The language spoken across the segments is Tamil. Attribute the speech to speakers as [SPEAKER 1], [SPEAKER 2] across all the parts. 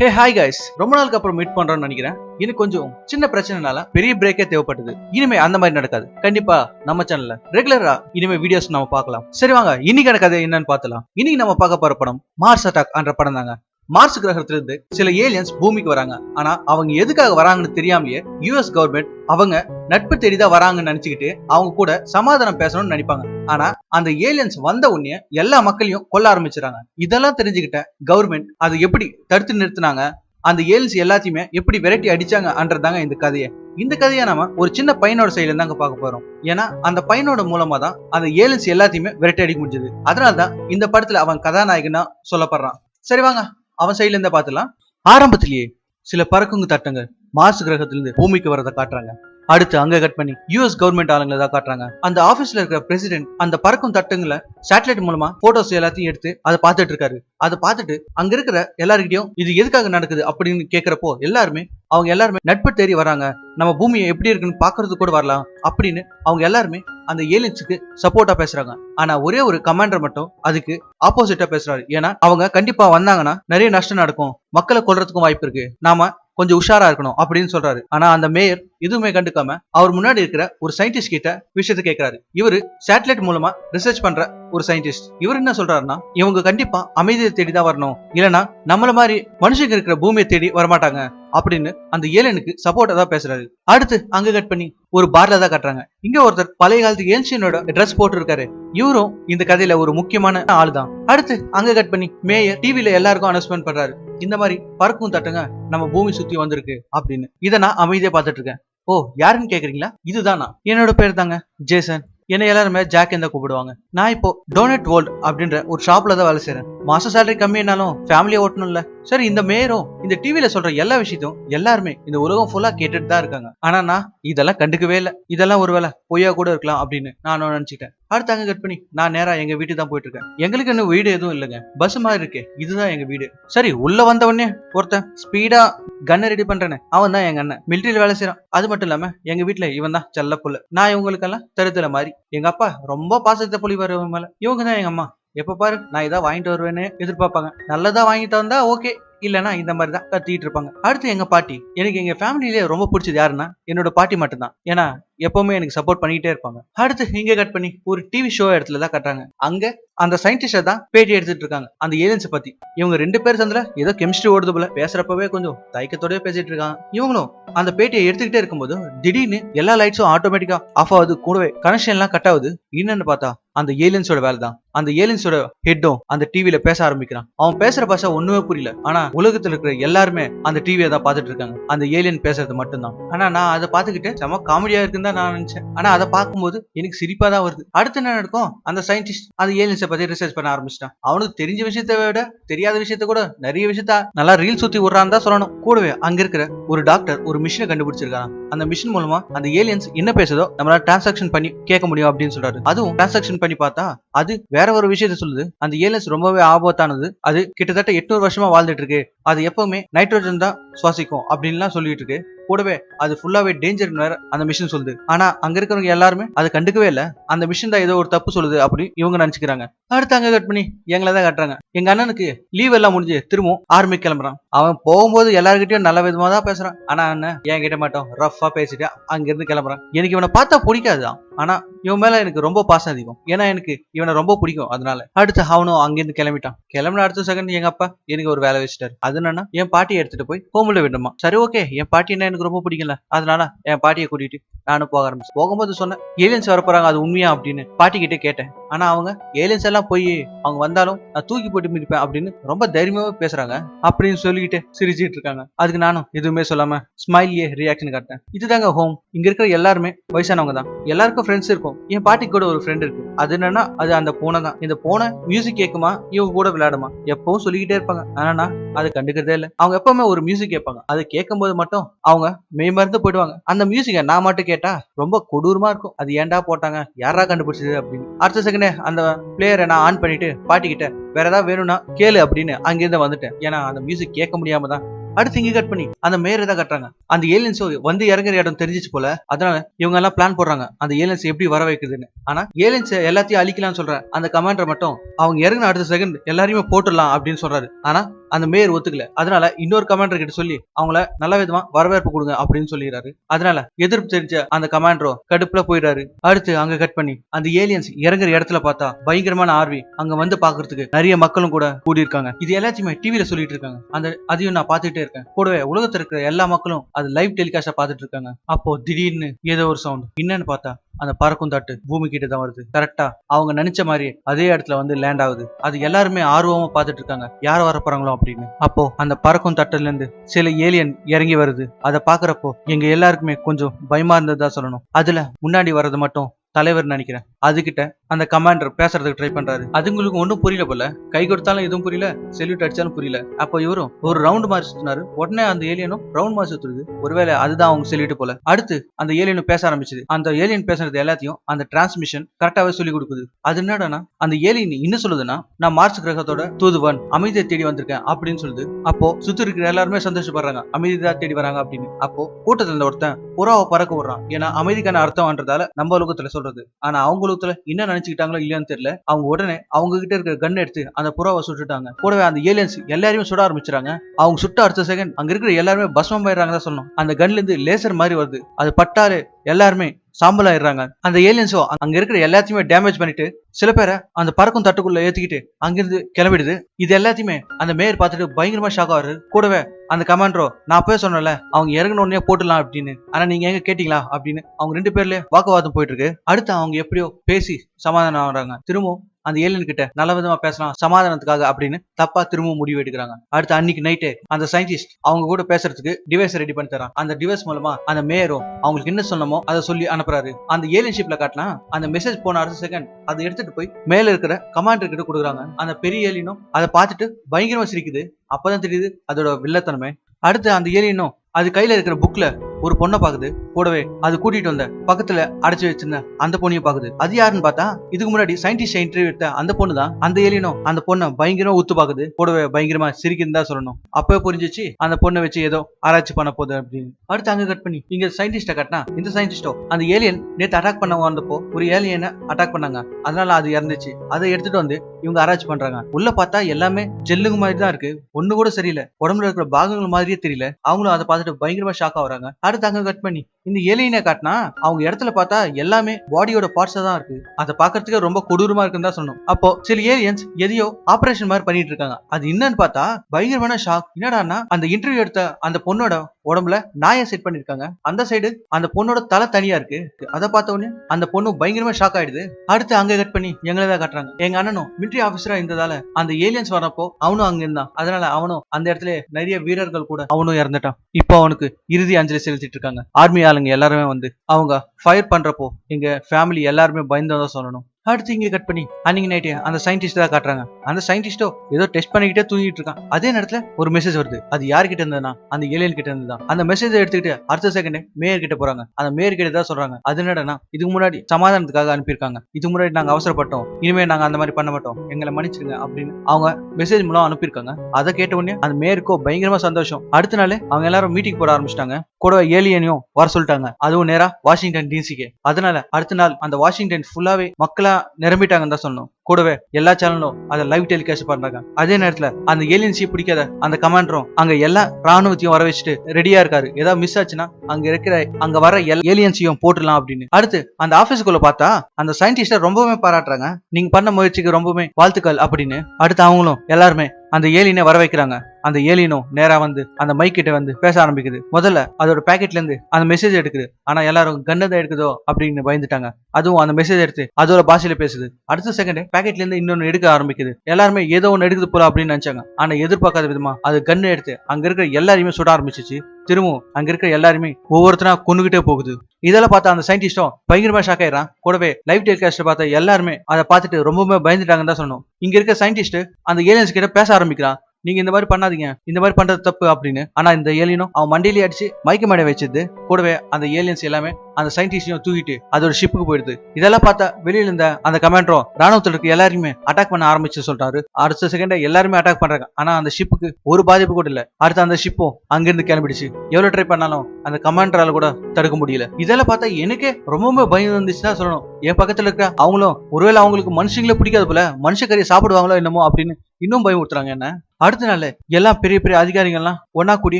[SPEAKER 1] ஹே ஹாய் கைஸ் ரொம்ப நாளுக்கு அப்புறம் மீட் பண்றோம்னு நினைக்கிறேன். எனக்கு கொஞ்சம் சின்ன பிரச்சனைனால பெரிய பிரேக்கே தேவைப்பட்டது இனிமே அந்த மாதிரி நடக்காது. கண்டிப்பா நம்ம சேனல்ல ரெகுலரா இனிமே வீடியோஸ் நம்ம பார்க்கலாம். சரி வாங்க இன்னைக்கான கதை என்னன்னு பார்த்தலாம். இன்னைக்கு நம்ம பார்க்க போற படம் மார்ஸ் அட்டாக் என்ற படம் தாங்க. மார்ஸ் கிரகத்துல இருந்து சில ஏலியன்ஸ் பூமிக்கு வராங்க. ஆனா அவங்க எதுக்காக வராங்கன்னு தெரியாமலேயே யுஎஸ் கவர்மெண்ட் அவங்க நட்பு தேடிதான் வராங்கன்னு நினைச்சுக்கிட்டு அவங்க கூட சமாதானம் பேசணும்னு நினைப்பாங்க. ஆனா அந்த ஏலியன்ஸ் வந்த உடனே எல்லா மக்களையும் கொல்ல ஆரம்பிச்சிடறாங்க இதெல்லாம் தெரிஞ்சுக்கிட்ட கவர்மெண்ட் அதை எப்படி தடுத்து நிறுத்தினாங்க? அந்த ஏலியன்ஸ் எல்லாத்தையுமே எப்படி விரட்டி அடிச்சாங்கன்றதாங்க இந்த கதையை. இந்த கதையை நாம ஒரு சின்ன பையனோட சைடுல தாங்க பார்க்க போறோம். ஏன்னா அந்த பையனோட மூலமா தான் அந்த ஏலியன்ஸ் எல்லாத்தையுமே விரட்டி அடிக்க முடிஞ்சது. அதனாலதான் இந்த படத்துல அவன் கதாநாயகனா சொல்லப்படுறான். சரி வாங்க. அவன் சைட்ல இருந்தா பாத்துலாம் ஆரம்பத்திலேயே சில பறக்குங்க தட்டங்கள் மார்ஸ் கிரகத்திலிருந்து பூமிக்கு வரதை காட்டுறாங்க. அடுத்து அங்க கட் பண்ணி யூஎஸ் கவர்மெண்ட் ஆளுங்களை தான் காட்டுறாங்க. அந்த ஆபீஸ்ல இருக்கிற பிரசிடென்ட் அந்த பறக்கும் தட்டுங்களை சேட்டலைட் மூலமா போட்டோஸ் எல்லாத்தையும் எடுத்து அதை பார்த்துட்டு இருக்காரு. அதை பார்த்துட்டு அங்க இருக்கிற எல்லாருக்கிட்டையும் இது எதுக்காக நடக்குது அப்படின்னு கேக்குறப்போ எல்லாருமே அவங்க எல்லாருமே நட்பு தேடி வராங்க. நம்ம பூமியை எப்படி இருக்குன்னு பாக்குறது கூட வரலாம் அப்படின்னு அவங்க எல்லாருமே அந்த ஏலியன்ஸுக்கு சப்போர்ட்டா பேசுறாங்க. ஆனா ஒரே ஒரு கமாண்டர் மட்டும் அதுக்கு ஆப்போசிட்டா பேசுறாரு. ஏன்னா அவங்க கண்டிப்பா வந்தாங்கன்னா நிறைய நஷ்டம் நடக்கும். மக்களை கொள்றதுக்கும் வாய்ப்பு இருக்கு. நாம கொஞ்சம் உஷாரா இருக்கணும் அப்படின்னு சொல்றாரு. ஆனா அந்த மேயர் எதுவுமே கண்டுக்காம அவர் முன்னாடி இருக்கிற ஒரு சயின்டிஸ்ட் கிட்ட விஷயத்த கேட்கிறாரு இவரு சேட்டலைட் மூலமா ரிசர்ச் பண்ற ஒரு சயின்டிஸ்ட் இவர் என்ன சொல்றாருன்னா இவங்க கண்டிப்பா அமைதியை தேடி தான் வரணும். இல்லைன்னா நம்மள மாதிரி மனுஷங்க இருக்கிற பூமியை தேடி வரமாட்டாங்க. அப்படின்னு அந்த ஏலனுக்கு சப்போர்ட்டா தான் பேசுறாரு. அடுத்து அங்க கட் பண்ணி ஒரு பார்ல தான் கட்டுறாங்க. இங்க ஒருத்தர் பழைய காலத்து ஏன்ஷியனோட ட்ரெஸ் போட்டு இருக்காரு இவரும் இந்த கதையில ஒரு முக்கியமான ஆள் தான் அடுத்து அங்க கட் பண்ணி மேயர் டிவில எல்லாருக்கும் அனௌன்ஸ்மெண்ட் பண்றாரு. இந்த மாதிரி பறக்கும் தட்டுங்க நம்ம பூமி சுத்தி வந்திருக்கு அப்படின்னு. இதை நான் அமைதியா பார்த்துட்டு இருக்கேன். ஓ யாருன்னு கேக்குறீங்களா? இதுதானா என்னோட பேர் தாங்க ஜேசன். என்னை எல்லாருமே ஜாக் தான் கூப்பிடுவாங்க. நான் இப்போ டோனட் வேர்ல்ட் அப்படின்ற ஒரு ஷாப்ல தான் வேலை செய்யறேன் மாச சேலரி கம்மினாலும் ஃபேமிலியை ஓட்டணும்ல. சரி இந்த மேயரும் இந்த டிவியில சொல்ற எல்லா விஷயத்தையும் எல்லாருமே இந்த உலகம் ஃபுல்லா கேட்டுட்டு தான் இருக்காங்க. ஆனா நான் இதெல்லாம் கண்டுக்கவே இல்லை. இதெல்லாம் ஒருவேளை பொய்யா கூட இருக்கலாம் அப்படின்னு நான் நினைச்சிட்டேன் அடுத்து அங்க கட் பண்ணி நான் நேரா எங்க வீட்டுக்கு தான் போயிட்டு இருக்கேன். எங்களுக்கு இன்னும் வீடு எதுவும் இல்லைங்க. பஸ் மாதிரி இருக்கு. இதுதான் எங்க வீடு. சரி உள்ள வந்த ஒருத்தன் ஸ்பீடா கன்னை ரெடி பண்றேன்னு. அவன் தான் எங்க அண்ணன். மிலிட்டரியில் வேலை செய்யறான் அது மட்டும் இல்லாம எங்க வீட்டுல இவன் தான் செல்ல புள்ள நான் இவங்களுக்கெல்லாம் தருதல மாதிரி. எங்க அப்பா ரொம்ப பாசத்தை பொழிவாரு மேல. இவங்க தான் எங்க அம்மா. எப்ப பாரு நான் இதான் வாங்கிட்டு வருவேன்னு எதிர்பார்ப்பாங்க. நல்லதா வாங்கிட்டு வந்தா ஓகே இல்லனா இந்த மாதிரி தான் கத்திட்டு இருப்பாங்க. அடுத்து எங்க பாட்டி எனக்கு எங்க ஃபேமிலியிலே ரொம்ப பிடிச்சது யாருன்னா என்னோட பாட்டி மட்டும்தான். ஏன்னா எப்பவுமே எனக்கு சப்போர்ட் பண்ணிக்கிட்டே இருப்பாங்க. அடுத்து இங்க கட் பண்ணி ஒரு டிவி ஷோ இடத்துல தான் கட்டுறாங்க. அங்க அந்த சயின்டிஸ்ட தான் பேட்டி எடுத்துட்டு இருக்காங்க. அந்த ஏலியன்ஸ் பத்தி. இவங்க ரெண்டு பேர் சந்தில ஏதோ கெமிஸ்ட்ரி ஓடுது போல. பேசுறப்பவே கொஞ்சம் தயக்கத்தோடய பேசிட்டு இருக்காங்க. இவங்களும் அந்த பேட்டியை எடுத்துக்கிட்டே இருக்கும்போது திடீர்னு எல்லா லைட்ஸும் ஆட்டோமேட்டிக்கா ஆஃப் ஆகுது. கூடவே கனெக்ஷன் எல்லாம் கட் ஆகுது. என்னன்னு பார்த்தா அந்த ஏலியன்ஸோட வேலை தான். அந்த ஏலியன்ஸோட ஹெட்டும் அந்த டிவியில பேச ஆரம்பிக்கிறான். அவன் பேசுற பாஷா ஒண்ணுமே புரியல. ஆனா உலகத்துல இருக்கிற எல்லாருமே அந்த டிவியை தான் பாத்துட்டு இருக்காங்க. அந்த ஏலியன் பேசுறது மட்டும்தான். ஆனா நான் அதை பாத்துக்கிட்டு செம காமெடியா இருக்குன்னு தான் நான் நினைச்சேன். ஆனா அதை பார்க்கும்போது எனக்கு சிரிப்பா தான் வருது. அடுத்து என்ன நடக்கும்? அந்த சயின்டிஸ்ட் அந்த ஏலியன்ஸை பத்தி ரிசர்ச் பண்ண ஆரம்பிச்சிட்டான். அவனுக்கு தெரிஞ்ச விஷயத்த விட தெரியாத விஷயத்த கூட நிறைய விஷயத்த நல்லா ரீல் சுத்தி விடுறான்னு தான் சொல்லணும். கூடவே அங்க இருக்கிற ஒரு டாக்டர் ஒரு மிஷினை கண்டுபிடிச்சிருக்காங்க அந்த மிஷின் மூலமா அந்த ஏலியன்ஸ் என்ன பேசுதோ நம்மளால டிரான்சாக்ஷன் பண்ணி கேட்க முடியும் அப்படின்னு சொல்றாரு. அதுவும் டிரான்சாக்ஷன் பண்ணி பார்த்தா அது வேற ஒரு விஷயத்த சொல்லுது. அந்த ஏலியன்ஸ் ரொம்பவே ஆபத்தானது. அது கிட்டத்தட்ட எட்நூறு வருஷமா வாழ்ந்துட்டு இருக்கு. அது எப்பவுமே நைட்ரோஜன் தான் சுவாசிக்கும் அப்படின்லாம் சொல்லிட்டு இருக்கு. கூடவே அது ஃபுல்லாவே டேஞ்சர் வேற அந்த மிஷின் சொல்லுது. ஆனா அங்க இருக்கிறவங்க எல்லாருமே அதை கண்டுக்கவே இல்ல. அந்த மிஷின் தான் ஏதோ ஒரு தப்பு சொல்லுது அப்படின்னு இவங்க நினைச்சுக்கிறாங்க. அடுத்து அங்க கட் பண்ணி எங்களை தான் கட்டுறாங்க. எங்க அண்ணனுக்கு லீவ் எல்லாம் முடிஞ்சு திரும்பவும் ஆர்மி கிளம்புறான். அவன் போகும்போது எல்லாருக்கிட்டையும் நல்ல விதமா தான் பேசுறான். ஆனா அண்ணன் என் கிட்ட மாட்டோம் ரஃபா பேசிட்டு அங்க இருந்து கிளம்புறான். எனக்கு இவனை பார்த்தா பிடிக்காதுதான். ஆனா இவன் மேல எனக்கு ரொம்ப பாசம் அதிகம். ஏன்னா எனக்கு இவனை ரொம்ப பிடிக்கும் அதனால. அடுத்து அவனும் அங்கிருந்து கிளம்பிட்டான். கிளம்பின அடுத்த செகண்ட் எங்க அப்பா எனக்கு ஒரு வேலை வச்சுட்டாரு. அது என்னன்னா என் பாட்டியை எடுத்துட்டு போய் ஹோம்ல விடணுமா? சரி ஓகே என் பாட்டி என்ன எனக்கு ரொம்ப பிடிக்கல அதனால என் பாட்டியை கூட்டிட்டு நானும் போக ஆரம்பிச்சேன். போகும்போது சொன்னேன் ஏலியன்ஸ் வர போறாங்க அது உண்மையா? அப்படின்னு பாட்டி கிட்ட கேட்டேன். ஆனா அவங்க ஏலியன்ஸ் எல்லாம் போய் அவங்க வந்தாலும் நான் தூக்கி போட்டு மிதிப்பேன் அப்படின்னு ரொம்ப தைரியமாவே பேசுறாங்க. அப்படின்னு சொல்லிக்கிட்டு சிரிச்சிட்டு இருக்காங்க. அதுக்கு நானும் எதுவுமே சொல்லாம ஸ்மைலியே ரியாக்ஷன் காட்டேன் இதுதாங்க ஹோம் இங்க இருக்கிற எல்லாருமே வயசானவங்க தான். எல்லாருக்கும் ஃப்ரெண்ட்ஸ் இருக்கும். என் பாட்டி கூட ஒரு ஃப்ரெண்ட் இருக்கு. அது என்னன்னா அது அந்த பூனை தான். இந்த பூனை மியூசிக் கேட்குமா இவங்க கூட விளையாடுமா? எப்பவும் சொல்லிக்கிட்டே இருப்பாங்க. ஆனா அதை கண்டுக்கிறதே இல்லை. அவங்க எப்பவுமே ஒரு மியூசிக் கேட்பாங்க. அதை கேட்கும்போது மட்டும் அவங்க மெய் மறந்து போயிடுவாங்க. அந்த மியூசிக்கை நான் மட்டும் கேட்டா ரொம்ப கொடூரமா இருக்கும். அது ஏன்டா போட்டாங்க? யாரா கண்டுபிடிச்சது அப்படின்னு. அடுத்த செகண்டே அந்த பிளேயரை நான் ஆன் பண்ணிட்டு பாட்டிக்கிட்ட வேற ஏதாவது வேணும்னா கேளு அப்படின்னு அங்கிருந்து வந்துட்டேன். ஏன்னா அந்த மியூசிக் கேட்க முடியாம தான் அடுத்து இங்க கட் பண்ணி அந்த மேயர் தான் கட்டுறாங்க. அந்த ஏலியன்ஸ் வந்து இறங்குற இடம் தெரிஞ்சிச்சு போல அதனால இவங்க எல்லாம் பிளான் போடுறாங்க அந்த ஏலியன்ஸ் எப்படி வர வைக்குதுன்னு. ஆனா ஏலியன்ஸ் எல்லாத்தையும் அழிக்கலாம்னு சொல்ற அந்த கமாண்டர் மட்டும் அவங்க இறங்கின அடுத்த செகண்ட் எல்லாரையுமே போட்டுடலாம் அப்படின்னு சொல்றாரு. ஆனா அந்த மேயர் ஒத்துக்கல. அதனால இன்னொரு கமாண்டர் கிட்ட சொல்லி அவங்கள நல்ல விதமா வரவேற்பு கொடுங்க அப்படின்னு சொல்லிடுறாரு. அதனால எதிர்ப்பு தெரிஞ்ச அந்த கமாண்டரோ கடுப்புல போயிடுறாரு. அடுத்து அங்க கட் பண்ணி அந்த ஏலியன்ஸ் இறங்குற இடத்துல பார்த்தா பயங்கரமான ஆர்வி அங்க வந்து பாக்குறதுக்கு நிறைய மக்களும் கூட கூடி இருக்காங்க இது எல்லாத்தையுமே டிவில சொல்லிட்டு இருக்காங்க. அந்த அதையும் நான் பார்த்துட்டே இருக்கேன். கூடவே உலகத்துல இருக்கிற எல்லா மக்களும் அது லைவ் டெலிகாஸ்டா பார்த்துட்டு இருக்காங்க. அப்போ திடீர்னு ஏதோ ஒரு சவுண்ட் என்னன்னு பார்த்தா அந்த பறக்கும் தட்டு பூமி கிட்ட தான் வருது. கரெக்டா அவங்க நினைச்ச மாதிரி அதே இடத்துல வந்து லேண்ட் ஆகுது. அது எல்லாருமே ஆர்வமா பார்த்துட்டு இருக்காங்க. யார் வர போறாங்களோ அப்படின்னு. அப்போ அந்த பறக்கும் தட்டுல இருந்து சில ஏலியன் இறங்கி வருது. அதை பாக்குறப்போ எங்க எல்லாருக்குமே கொஞ்சம் பயமா இருந்ததா சொல்லணும். அதுல முன்னாடி வர்றது மட்டும் தலைவர் நினைக்கிறேன். அதுகிட்ட அந்த கமாண்டர் பேசுறதுக்கு ட்ரை பண்றாரு. அதுங்களுக்கு ஒன்றும் புரியல போல. கை கொடுத்தாலும் எதுவும் புரியல. செல்யூட் அடிச்சாலும் புரியல. அப்போ இவரும் ஒரு ரவுண்ட் மாதிரி சுத்தினாரு. உடனே அந்த ஏலியனும் ரவுண்ட் மாதிரி சுத்துறது ஒருவேளை அதுதான் அவங்க செல்யூட் போல. அடுத்து அந்த ஏலியனும் பேச ஆரம்பிச்சது. அந்த ஏலியன் பேசுறது எல்லாத்தையும் அந்த டிரான்ஸ்மிஷன் கரெக்டாவே சொல்லி கொடுக்குது. அது என்னடனா அந்த ஏலியன் இன்னும் சொல்லுதுன்னா நான் மார்ஸ் கிரகத்தோட தூதுவன் அமைதியை தேடி வந்திருக்கேன் அப்படின்னு சொல்லுது. அப்போ சுத்தி இருக்கிற எல்லாருமே சந்தோஷப்படுறாங்க. அமைதி தான் தேடி வராங்க அப்படின்னு. அப்போ கூட்டத்தில் இருந்த ஒருத்தன் புறாவை பறக்க விடுறான். ஏன்னா அமைதிக்கான அர்த்தம்ன்றதால நம்ம உலகத்துல சொல்றது. ஆனா அவங்களுக்குல என்ன நினைச்சுக்கிட்டாங்களோ இல்லையான்னு தெரியல. அவங்க உடனே அவங்க கிட்ட இருக்கிற கன் எடுத்து அந்த புறாவை சுட்டுட்டாங்க. கூடவே அந்த ஏலியன்ஸ் எல்லாரையும் சுட ஆரம்பிச்சிட்டாங்க. அவங்க சுட்ட அடுத்த செகண்ட் அங்க இருக்கிற எல்லாருமே பஸ்மம் ஆயிடுறாங்க தான் சொல்லணும். அந்த கன்ல இருந்து லேசர் மாதிரி வருது. அது பட்டாலே எல்லாருமே சாம்பல் ஆயிடுறாங்க. அந்த ஏலியன்ஸோ அங்க இருக்கிற எல்லாத்தையுமே டேமேஜ் பண்ணிட்டு சில பேரை அந்த பறக்கும் தட்டுக்குள்ள ஏத்திக்கிட்டு அங்கிருந்து கிளம்பிடுது. இது எல்லாத்தையுமே அந்த மேயர் பார்த்துட்டு பயங்கரமா ஷாக் ஆகுது கூடவே அந்த கமாண்டரோ நான் அப்பவே சொன்னல அவங்க இறங்கின உடனே போட்டுலாம் அப்படின்னு. ஆனா நீங்க எங்க கேட்டீங்களா அப்படின்னு. அவங்க ரெண்டு பேர்ல வாக்குவாதம் போயிட்டு இருக்கு அடுத்து அவங்க எப்படியோ பேசி சமாதானம் ஆகுறாங்க. திரும்பவும் அந்த ஏலியன் கிட்ட நல்ல விதமா பேசலாம் சமாதானத்துக்காக அப்படின்னு தப்பா திரும்பவும் முடிவு எடுக்கிறாங்க. அடுத்து அன்னைக்கு நைட்டே அந்த சயின்டிஸ்ட் அவங்க கூட பேசுறதுக்கு டிவைஸ் ரெடி பண்ணி தரான். அந்த டிவைஸ் மூலமா அந்த மேயரும் அவங்களுக்கு என்ன சொன்னமோ அதை சொல்லி அனுப்புறாரு. அந்த ஏலியன் ஷிப்ல காட்டினா அந்த மெசேஜ் போன அடுத்த செகண்ட் அதை எடுத்துட்டு போய் மேல இருக்கிற கமாண்டர் கிட்ட கொடுக்குறாங்க. அந்த பெரிய ஏலியனும் அதை பார்த்துட்டு பயங்கரமா சிரிக்குது. அப்பதான் தெரியுது அதோட வில்லத்தனமே. அடுத்து அந்த ஏலியனும் அது கையில இருக்கிற புக்ல ஒரு பொண்ணை பாக்குது. கூடவே அது கூட்டிட்டு வந்த பக்கத்துல அடைச்சு வச்சிருந்த அந்த பொண்ணையும் பாக்குது. அது யாருன்னு பார்த்தா இதுக்கு முன்னாடி சயின்டிஸ்ட் இன்டர்வியூ எடுத்த அந்த பொண்ணு தான் அந்த ஏலியனும் அந்த பொண்ணை பயங்கரமா உத்து பாக்குது. கூடவே பயங்கரமா சிரிக்குன்னு தான் சொல்லணும். அப்பவே புரிஞ்சிச்சு அந்த பொண்ணை வச்சு ஏதோ ஆராய்ச்சி பண்ண போகுது அப்படின்னு. அடுத்து அங்க கட் பண்ணி இங்க சயின்டிஸ்ட கட்டினா இந்த சயின்டிஸ்டோ அந்த ஏலியன் நேற்று அட்டாக் பண்ண வந்தப்போ ஒரு ஏலியனை அட்டாக் பண்ணாங்க. அதனால அது இறந்துச்சு. அதை எடுத்துட்டு வந்து இவங்க ஆராய்ச்சி பண்றாங்க. உள்ள பார்த்தா எல்லாமே ஜெல்லுங்க மாதிரி தான் இருக்கு. ஒண்ணு கூட சரியில்லை. உடம்புல இருக்கிற பாகங்கள் மாதிரியே தெரியல. அவங்களும் அதை பார்த்துட்டு பயங்கரமா ஷாக் ஆகுறாங்க. அடுத்து அங்க கட் பண்ணி. இந்த ஏலியனை காட்டினா அவங்க இடத்துல பார்த்தா எல்லாமே பாடியோட பார்ட்ஸா தான் இருக்கு. அதை பாக்குறதுக்கே ரொம்ப கொடூரமா இருக்குன்னு தான் சொன்னோம் அப்போ சில ஏலியன்ஸ் எதையோ ஆபரேஷன் மாதிரி பண்ணிட்டு இருக்காங்க. அது என்னன்னு பார்த்தா பயங்கரமான ஷாக். என்னடான்னா அந்த இன்டர்வியூ எடுத்த அந்த பொண்ணோட உடம்புல நாயை செட் பண்ணிருக்காங்க. அந்த சைடு அந்த பொண்ணோட தலை தனியா இருக்கு. அதை பார்த்த உடனே அந்த பொண்ணு பயங்கரமா ஷாக் ஆயிடுது. அடுத்து அங்க கட் பண்ணி எங்களை தான் காட்டுறாங்க. எங்க அண்ணனும் மிலிட்டரி ஆபீசரா இருந்ததால அந்த ஏலியன்ஸ் வரப்போ அவனும் அங்க இருந்தான் அதனால அவனும் அந்த இடத்துல நிறைய வீரர்கள் கூட அவனும் இறந்துட்டான். இப்போ அவனுக்கு இறுதி அஞ்சலி செலுத்திட்டு இருக்காங்க. ஆர்மி ஆளுங்க எல்லாருமே வந்து அவங்க ஃபயர் பண்றப்போ எங்க ஃபேமிலி எல்லாருமே பயந்து தான் சொல்லணும். அடுத்து இங்கே கட் பண்ணி அன்னைக்கு நைட்டு அந்த சயின்டிஸ்ட் தான் காட்டுறாங்க. அந்த சயின்டிஸ்டோ ஏதோ டெஸ்ட் பண்ணிக்கிட்டே தூங்கிட்டு இருக்கான். அதே நேரத்தில் ஒரு மெசேஜ் வருது. அது யார்கிட்ட இருந்ததுன்னா அந்த ஏலியன் கிட்ட இருந்துதான். அந்த மெசேஜ் எடுத்துக்கிட்டு அடுத்த செகண்ட் மேயர் கிட்ட போறாங்க. அந்த மேயர் கிட்ட தான் சொல்றாங்க. அது என்னடா இதுக்கு முன்னாடி சமாதானத்துக்காக அனுப்பியிருக்காங்க. இதுக்கு முன்னாடி நாங்க அவசரப்பட்டோம். இனிமே நாங்க அந்த மாதிரி பண்ண மாட்டோம். எங்களை மன்னிச்சிருங்க அப்படின்னு அவங்க மெசேஜ் மூலம் அனுப்பியிருக்காங்க. அதை கேட்ட உடனே அந்த மேயருக்கோ பயங்கரமா சந்தோஷம். அடுத்த நாள் அவங்க எல்லாரும் மீட்டிங் போட ஆரம்பிச்சிட்டாங்க. கூட ஏலியனையும் வர சொல்லிட்டாங்க. அதுவும் நேரா வாஷிங்டன் டிசிக்கு அதனால அடுத்த நாள் அந்த வாஷிங்டன் ஃபுல்லாவே மக்களா நிரம்பிட்டாங்கன்னு தான் சொல்லணும். கூடவே எல்லா சேனலும் அதை லைவ் டெலிகாஸ்ட் பண்றாங்க. அதே நேரத்துல அந்த ஏலியன் பிடிக்காத அந்த கமாண்டரும் அங்க எல்லா ராணுவத்தையும் வர வச்சுட்டு ரெடியா இருக்காரு. ஏதாவது மிஸ் ஆச்சுன்னா அங்க இருக்கிற அங்க வர ஏலியன்ஸையும் போட்டுடலாம் அப்படின்னு. அடுத்து அந்த ஆபீஸ்க்குள்ள பார்த்தா அந்த சயின்டிஸ்ட ரொம்பவுமே பாராட்டுறாங்க. நீங்க பண்ண முயற்சிக்கு ரொம்பவுமே வாழ்த்துக்கள் அப்படின்னு. அடுத்து அவங்களும் எல்லாருமே அந்த ஏலியனை வர வைக்கிறாங்க. அந்த ஏலியனும் நேரா வந்து அந்த மைக்கிட்ட வந்து பேச ஆரம்பிக்குது. முதல்ல அதோட பேக்கெட்ல இருந்து அந்த மெசேஜ் எடுக்குது. ஆனா எல்லாரும் கன்னதை எடுக்குதோ அப்படின்னு பயந்துட்டாங்க. அதுவும் அந்த மெசேஜ் எடுத்து அதோட பாஷையில பேசுது. அடுத்த செகண்ட் பேக்கெட்ல இருந்து இன்னொன்னு எடுக்க ஆரம்பிக்குது. எல்லாருமே ஏதோ ஒன்னு எடுக்குது போல அப்படின்னு நினைச்சாங்க. ஆனா எதிர்பார்க்காத விதமா அது கன்னு எடுத்து அங்க இருக்கிற எல்லாரையுமே சுட ஆரம்பிச்சிச்சு. திரும்பவும் அங்க இருக்கிற எல்லாருமே ஒவ்வொருத்தனா கொண்டுகிட்டே போகுது. இதெல்லாம் பார்த்தா அந்த சயின்டிஸ்டும் பயங்கரமா ஷாக் ஆயிடறான். கூடவே லைவ் டெலிகாஸ்ட் பார்த்த எல்லாருமே அதை பார்த்துட்டு ரொம்பவுமே பயந்துட்டாங்கன்னு தான் சொல்லணும். இங்க இருக்க சயின்டிஸ்ட் அந்த ஏலியன்ஸ் கிட்ட பேச ஆரம்பிக்கிறான். நீங்க இந்த மாதிரி பண்ணாதீங்க. இந்த மாதிரி பண்றது தப்பு அப்படின்னு. ஆனா இந்த ஏலியனும் அவன் மண்டியிலே அடிச்சு மயக்க மேடை வச்சது. கூடவே அந்த ஏலியன்ஸ் எல்லாமே அந்த சயின்டிஸ்டையும் தூக்கிட்டு அதோட ஷிப்புக்கு போயிடுது. இதெல்லாம் பார்த்தா வெளியில இருந்த அந்த கமாண்டரும் ராணுவத்தில் இருக்க எல்லாருமே அட்டாக் பண்ண ஆரம்பிச்சு சொல்றாரு. அடுத்த செகண்ட் எல்லாருமே அட்டாக் பண்றாங்க. ஆனா அந்த ஷிப்புக்கு ஒரு பாதிப்பு கூட இல்ல. அடுத்து அந்த ஷிப்பும் அங்கிருந்து கிளம்பிடுச்சு. எவ்வளவு ட்ரை பண்ணாலும் அந்த கமாண்டரால கூட தடுக்க முடியல. இதெல்லாம் பார்த்தா எனக்கே ரொம்பவுமே பயம் இருந்துச்சுன்னா சொல்லணும். என் பக்கத்துல இருக்க அவங்களும் ஒருவேளை அவங்களுக்கு மனுஷங்களே பிடிக்காது போல மனுஷ கறியை சாப்பிடுவாங்களோ என்னமோ அப்படின்னு இன்னும் பயமுறுத்துறாங்க என்ன? அடுத்த நாள் எல்லாம் பெரிய பெரிய அதிகாரிகள்லாம் ஒன்னா கூடி